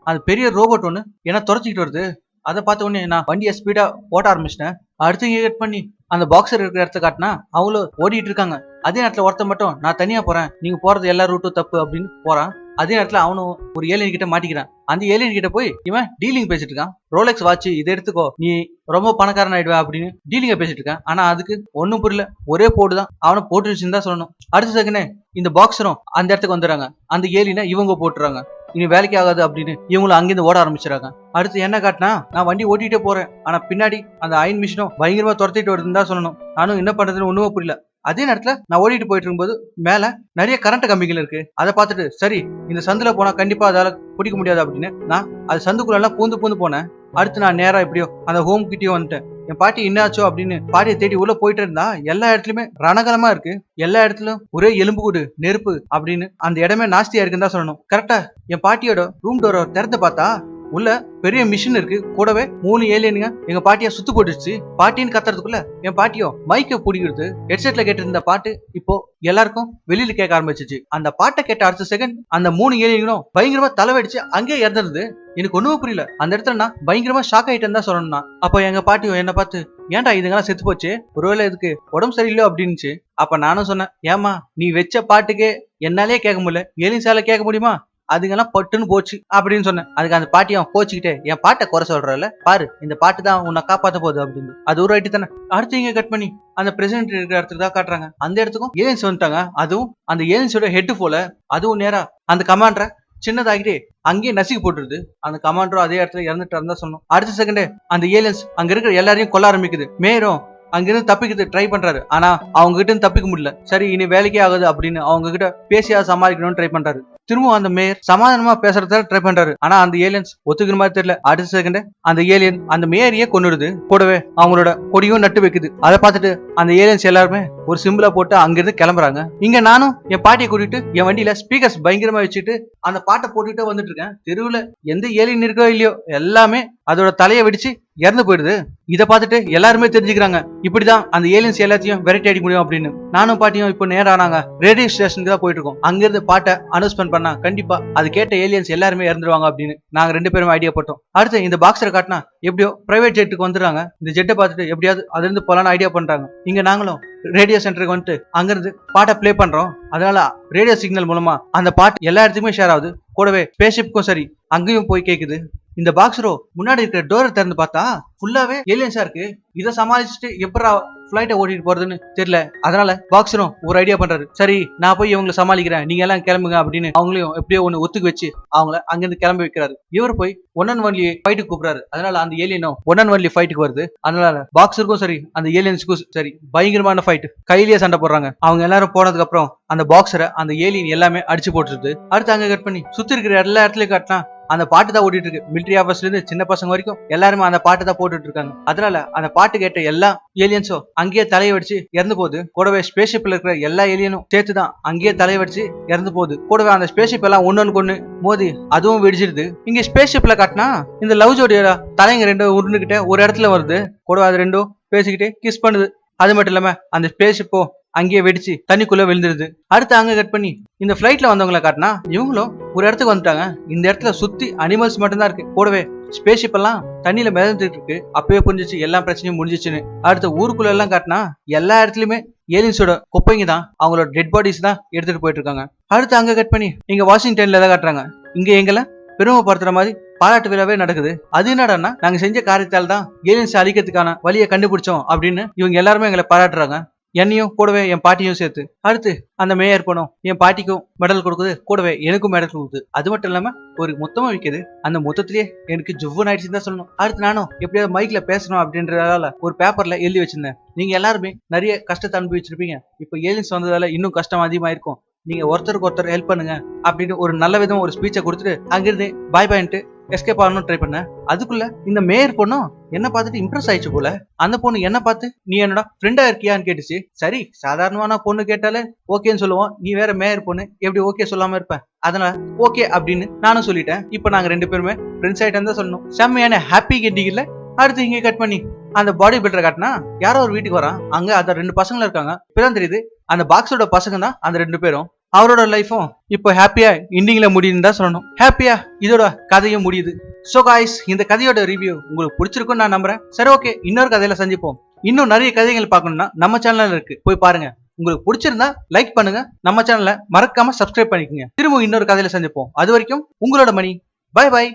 [SPEAKER 1] அது பெரிய ரோபோட் ஒன்று என்ன துரத்திக்கிட்டு வருது. அதை பார்த்த உடனே நான் வண்டியை ஸ்பீடா போட்ட ஆரம்பிச்சிட்டேன். அடுத்து கட் பண்ணி அந்த பாக்ஸர் இருக்கிற இடத்த காட்டினா அவங்களும் ஓடிட்டு இருக்காங்க. அதே நேரத்துல ஒருத்தன் மட்டும் நான் தனியா போறேன். நீங்க போறது எல்லா ரூட்டும் தப்பு அப்படின்னு போறான். அதே நேரத்துல அவனும் ஒரு ஏலியன் கிட்ட மாட்டிக்கிறான். அந்த ஏலியன் கிட்ட போய் இவன் டீலிங் பேசிட்டு இருக்கான். ரோலெக்ஸ் வாட்ச் இதை எடுத்துக்கோ. நீ ரொம்ப பணக்காரன் ஆயிடுவா அப்படின்னு டீலிங்க பேசிட்டு இருக்கான். ஆனா அதுக்கு ஒன்னும் புரியல. ஒரே போடு தான். அவனை போட்டுருச்சுன்னு தான் சொல்லணும். அடுத்த செகண்ட் இந்த பாக்ஸரும் அந்த இடத்துக்கு வந்துடுறாங்க. அந்த ஏலியனை இவங்க போட்டுறாங்க. இனி வேலைக்கு ஆகாது அப்படின்னு இவங்களும் அங்கிருந்து ஓட ஆரம்பிச்சிடறாங்க. அடுத்து என்ன காட்டினா நான் வண்டி ஓட்டிட்டே போறேன். ஆனா பின்னாடி அந்த அயன் மிஷினும் பயங்கரமா துரத்திட்டு வருதுன்னு தான் சொல்லணும். நானும் என்ன பண்றதுன்னு ஒண்ணுமே புரியல. அதே நேரத்துல நான் ஓடிட்டு போயிட்டு இருக்கும்போது மேல நிறைய கரண்ட் கம்பிகள் இருக்கு. அதை பார்த்துட்டு சரி இந்த சந்துல போனா கண்டிப்பா அதால பிடிக்க முடியாது அப்படின்னு நான் அது சந்துக்குள்ள எல்லாம் பூந்து பூந்து போனேன். அடுத்து நான் நேரா எப்படியோ அந்த ஹோம் கிட்டயும் வந்துட்டேன். என் பாட்டி என்னாச்சோ அப்படின்னு பாட்டியை தேடி உள்ள போயிட்டு இருந்தா எல்லா இடத்துலயுமே ரணகலமா இருக்கு. எல்லா இடத்துலயும் ஒரே எலும்பு கூடு நெருப்பு அப்படின்னு அந்த இடமே நாஸ்தியா இருக்குன்னு தான் சொல்லணும். கரெக்டா என் பாட்டியோட ரூம் டோரை திறந்து பார்த்தா உள்ள பெரிய மிஷின் இருக்கு. கூடவே மூணு ஏலியனுங்க எங்க பாட்டியா சுத்து போட்டுச்சு பாட்டின்னு கத்துறதுக்குள்ள என் பாட்டியோ மைக்க பிடிக்கிறது ஹெட்செட்ல கேட்டிருந்த பாட்டு இப்போ எல்லாருக்கும் வெளியில கேட்க ஆரம்பிச்சிச்சு. அந்த பாட்டை கேட்ட அடுத்த செகண்ட் அந்த மூணு ஏலியனும் பயங்கரமா தலைவடிச்சு அங்கேயே இறந்துருது எனக்கு ஒண்ணுமே புரியல. அந்த இடத்துல நான் பயங்கரமா ஷாக் ஆயிட்டேன் தான் சொல்லணும் அப்ப எங்க பாட்டியும் என்ன பார்த்து ஏன்டா இதுங்கெல்லாம் செத்து போச்சு? ஒருவேளை இதுக்கு உடம்பு சரியில்லையோ? அப்படின்னுச்சு. அப்ப நானும் சொன்னேன் ஏமா நீ வச்ச பாட்டுக்கே என்னாலே கேட்க முடியல. ஏலியன்ஸால கேட்க முடியுமா? அதுங்கெல்லாம் பட்டுன்னு போச்சு அப்படின்னு சொன்னேன். அதுக்கு அந்த பாட்டியும் கோச்சுக்கிட்டே என் பாட்டை குறை சொல்றல பாரு இந்த பாட்டு தான் உன்னை காப்பாத்த போகுது அப்படின்னு. அது ஒரு ஐட்டு தானே. அடுத்து இங்க கட் பண்ணி அந்த பிரசிடென்ட் இருக்கிற இடத்துக்கு தான் காட்டுறாங்க. அந்த இடத்துக்கும் ஏஜென்சி வந்துட்டாங்க. அதுவும் அந்த ஏஜென்சியோட ஹெட் போல அதுவும் நேரா அந்த கமாண்டரை சின்னதாகிட்டே அங்கேயே நசுக்கி போட்டுருது. அந்த கமாண்டரும் அதே இடத்துல இறந்துட்டு இருந்தா சொன்னோம். அடுத்த செகண்டே அந்த ஏலியன்ஸ் அங்க இருக்கிற எல்லாரையும் கொல்ல ஆரம்பிக்குது. மேரும் அங்கிருந்து தப்பிக்கிறது ட்ரை பண்றாரு. ஆனா அவங்க கிட்ட தப்பிக்க முடியல. சரி இனி வேலைக்கே ஆகுது அப்படின்னு அவங்க கிட்ட பேசியா சமாளிக்கணும்னு ட்ரை பண்றாரு. திரும்பவும் அந்த மேயர் சமாதானமா பேசுறத ட்ரை பண்றாரு. ஆனா அந்த ஏலியன்ஸ் ஒத்துக்கிற மாதிரி தெரியல. அடுத்த செகண்ட் அந்த ஏலியன் அந்த மேயரையே கொண்டுடுது கூடவே அவங்களோட கொடியும் நட்டு வைக்குது. அதை பார்த்துட்டு அந்த ஏலியன்ஸ் எல்லாருமே ஒரு சிம்பிளா போட்டு அங்கிருந்து கிளம்புறாங்க. இங்க நானும் என் பாட்டியை கூட்டிட்டு என் வண்டியில ஸ்பீக்கர்ஸ் பயங்கரமா வச்சுட்டு அந்த பாட்டை போட்டுட்டு வந்துட்டு இருக்கேன். தெருவுல எந்த ஏலியன் இருக்கோ இல்லையோ எல்லாமே அதோட தலையை வெடிச்சு இறந்து போயிடுது. இதை பார்த்துட்டு எல்லாருமே தெரிஞ்சுக்கிறாங்க இப்படிதான் அந்த ஏலியன்ஸ் எல்லாத்தையும் வெரைட்டி அடிக்க முடியும் அப்படின்னு. நானும் பாட்டியும் இப்போ நேரம் ஆனாங்க ரேடியோ ஸ்டேஷனுக்கு தான் போயிட்டு இருக்கோம். அங்கிருந்து பாட்டை அனௌன்ஸ்மெண்ட் பண்ணா கண்டிப்பா அது கேட்ட ஏலியன்ஸ் எல்லாருமே இறந்துருவாங்க அப்படின்னு நாங்க ரெண்டு பேரும் ஐடியா போட்டோம். அடுத்து இந்த பாக்ஸரை காட்டினா எப்படியோ பிரைவேட் ஜெட்டுக்கு வந்துடுறாங்க. இந்த ஜெட்டை பார்த்துட்டு எப்படியாவது அதுலேருந்து போகலான்னு ஐடியா பண்ணுறாங்க இங்கே நாங்களும் ரேடியோ சென்டருக்கு வந்துட்டு அங்கேருந்து பாட்டை ப்ளே பண்ணுறோம் அதனால ரேடியோ சிக்னல் மூலமா அந்த பாட்டு எல்லா இடத்துக்குமே ஷேர் ஆகுது. கூடவே ஸ்பேஸ்ஷிப்க்கும் சரி அங்கேயும் போய் கேக்குது. இந்த பாக்ஸரோ முன்னாடி இருக்கிற டோரை திறந்து பார்த்தா ஃபுல்லாவே ஏலியன்ஸா இருக்கு. இதை சமாளிச்சுட்டு எப்படா ஃபிளைட்டை ஓட்டிட்டு போறதுன்னு தெரியல. அதனால பாக்ஸரும் ஒரு ஐடியா பண்றாரு. சரி நான் போய் இவங்களை சமாளிக்கிறேன். நீங்க எல்லாம் கிளம்புங்க அப்படின்னு அவங்களையும் எப்படியோ ஒண்ணு ஒத்துக்கு வச்சு அவங்கள அங்கிருந்து கிளம்பி வைக்கிறாரு. இவர் போய் ஒன் அண்ட் ஒன்லி ஃபைட்டுக்கு கூப்பிடுறாரு. அதனால அந்த ஏலியனும் ஒன் அண்ட் ஒன்லி ஃபைட்டுக்கு வருது. அதனால பாக்ஸருக்கும் சரி அந்த ஏலியன்ஸுக்கும் சரி பயங்கரமான ஃபைட் கையிலேயே சண்டை போடுறாங்க. அவங்க எல்லாரும் போனதுக்கு அப்புறம் அந்த பாக்ஸரை அந்த ஏலியன் எல்லாமே அடிச்சு போட்டுருது. அடுத்து அங்க கட் பண்ணி சுத்தி இருக்கிற எல்லா இடத்துலயும் காட்டினா அந்த பாட்டு தான் ஓடிட்டு இருக்கு. மிலிட்டரி ஆஃபீஸ்ல இருந்து சின்ன பசங்க வரைக்கும் எல்லாருமே அந்த பாட்டு தான் போட்டுட்டு இருக்காங்க. அதனால அந்த பாட்டு கேட்ட எல்லா ஏலியன்ஸும் அங்கேயே தலையடிச்சு இறந்து போகுது. கூடவே ஸ்பேஸ்ஷிப்ல இருக்கிற எல்லா ஏலியனும் சேர்த்து தான் அங்கேயே தலையடிச்சு இறந்து போகுது. கூடவே அந்த ஸ்பேஷிப் எல்லாம் ஒன்னொன்னு கொண்டு மோதி அதுவும் வெடிச்சிருது. இங்க ஸ்பேஸ்ஷிப்ல காட்டினா இந்த லவ் ஜோடியோட தலைங்க ரெண்டும் உருண்டுகிட்ட ஒரு இடத்துல வருது. கூடவே அது ரெண்டும் பேசிக்கிட்டே கிஸ் பண்ணுது. அது மட்டும் இல்லாம அந்த ஸ்பேஸ்ஷிப்போ அங்கேயே வெடிச்சு தண்ணிக்குள்ள விழுந்துருது. அடுத்து அங்க கட் பண்ணி இந்த ஃபிளைட்ல வந்தவங்கள காட்டினா இவங்களும் ஒரு இடத்துக்கு வந்துட்டாங்க. இந்த இடத்துல சுத்தி அனிமல்ஸ் மட்டும்தான் இருக்கு. கூடவே ஸ்பேஸ்ஷிப் எல்லாம் தண்ணியில மிதந்துட்டு இருக்கு. அப்பவே புரிஞ்சிச்சு எல்லா பிரச்சனையும் முடிஞ்சிச்சுன்னு. அடுத்த ஊருக்குள்ள எல்லாம் காட்டினா எல்லா இடத்துலயுமே ஏலியன்ஸோட குப்பைங்க தான். அவங்களோட டெட் பாடிஸ் தான் எடுத்துட்டு போயிட்டு இருக்காங்க. அடுத்து அங்க கட் பண்ணி இங்க வாஷிங்டன்ல தான் காட்டுறாங்க. இங்க எங்களை பெருமைப்படுத்துற மாதிரி பாராட்டு விழாவே நடக்குது. அது என்னடான்னா நாங்க செஞ்ச காரியத்தால் தான் ஏலியன்ஸ் அழிக்கிறதுக்கான வழியை கண்டுபிடிச்சோம் அப்படின்னு இவங்க எல்லாருமே எங்களை பாராட்டுறாங்க. என்னையும் கூடவே என் பாட்டியும் சேர்த்து அடுத்து அந்த மேயர் பணம் என் பாட்டிக்கும் மெடல் கொடுக்குது கூடவே எனக்கும் மெடல் கொடுக்குது. அது மட்டும் இல்லாம ஒரு மொத்தமா விற்குது அந்த மொத்தத்திலேயே எனக்கு ஜுவ்வன் ஆயிடுச்சுன்னு தான் சொல்லணும். அடுத்து நானும் எப்படியாவது மைக்ல பேசணும் அப்படின்றதால ஒரு பேப்பர்ல எழுதி வச்சிருந்தேன். நீங்க எல்லாருமே நிறைய கஷ்டத்தை அனுபவிச்சிருப்பீங்க. இப்போ ஏலியன்ஸ் வந்ததால இன்னும் கஷ்டம் அதிகமாயிருக்கும். நீங்க ஒருத்தருக்கு ஒருத்தர் ஹெல்ப் பண்ணுங்க அப்படின்னு ஒரு நல்ல விதம் ஒரு ஸ்பீச்சை கொடுத்துட்டு அங்கிருந்து பாய் பாயின்ட்டு எஸ்கேப் ஆகணும்னு ட்ரை பண்ணேன் அதுக்குள்ள இந்த மேயர் பொண்ணும் என்ன பார்த்துட்டு இம்ப்ரெஸ் ஆயிடுச்சு போல. அந்த பொண்ணு என்ன பார்த்து நீ என்னடா ஃப்ரெண்டா இருக்கியான்னு கேட்டுச்சு. சரி சாதாரணமான பொண்ணு கேட்டாலே ஓகேன்னு சொல்லுவோம். நீ வேற மேயர் பொண்ணு எப்படி ஓகே சொல்லாம இருப்ப? அதனால ஓகே அப்படின்னு நானும் சொல்லிட்டேன். இப்போ நாங்க ரெண்டு பேருமே ஃப்ரெண்ட்ஸ் ஆயிட்டு தான் சொல்லணும். செம்மையான ஹாப்பி கெட்டிங்கல்ல அடுத்து இங்கே கட் பண்ணி அந்த பாடி பில்டரை காட்டினா யாரோ ஒரு வீட்டுக்கு வரான். அங்க அந்த ரெண்டு பசங்களும் இருக்காங்க. இப்பதான் தெரியுது அந்த பாக்ஸோட பசங்க தான் அந்த ரெண்டு பேரும். அவரோட லைஃபும் இப்போ ஹாப்பியா எண்டிங்ல முடியுன்னு தான் சொல்லணும். ஹாப்பியா இதோட கதையும் முடியுது. ஸோ காய்ஸ் இந்த கதையோட ரிவ்யூ உங்களுக்கு பிடிச்சிருக்கும்னு நான் நம்புறேன். சரி ஓகே இன்னொரு கதையில சந்திப்போம். இன்னும் நிறைய கதைகள் பார்க்கணும்னா நம்ம சேனல்ல இருக்கு. போய் பாருங்க. உங்களுக்கு பிடிச்சிருந்தா லைக் பண்ணுங்க. நம்ம சேனலை மறக்காம சப்ஸ்கிரைப் பண்ணிக்கோங்க. திரும்ப இன்னொரு கதையில சந்திப்போம். அது வரைக்கும் உங்களோட மணி. By by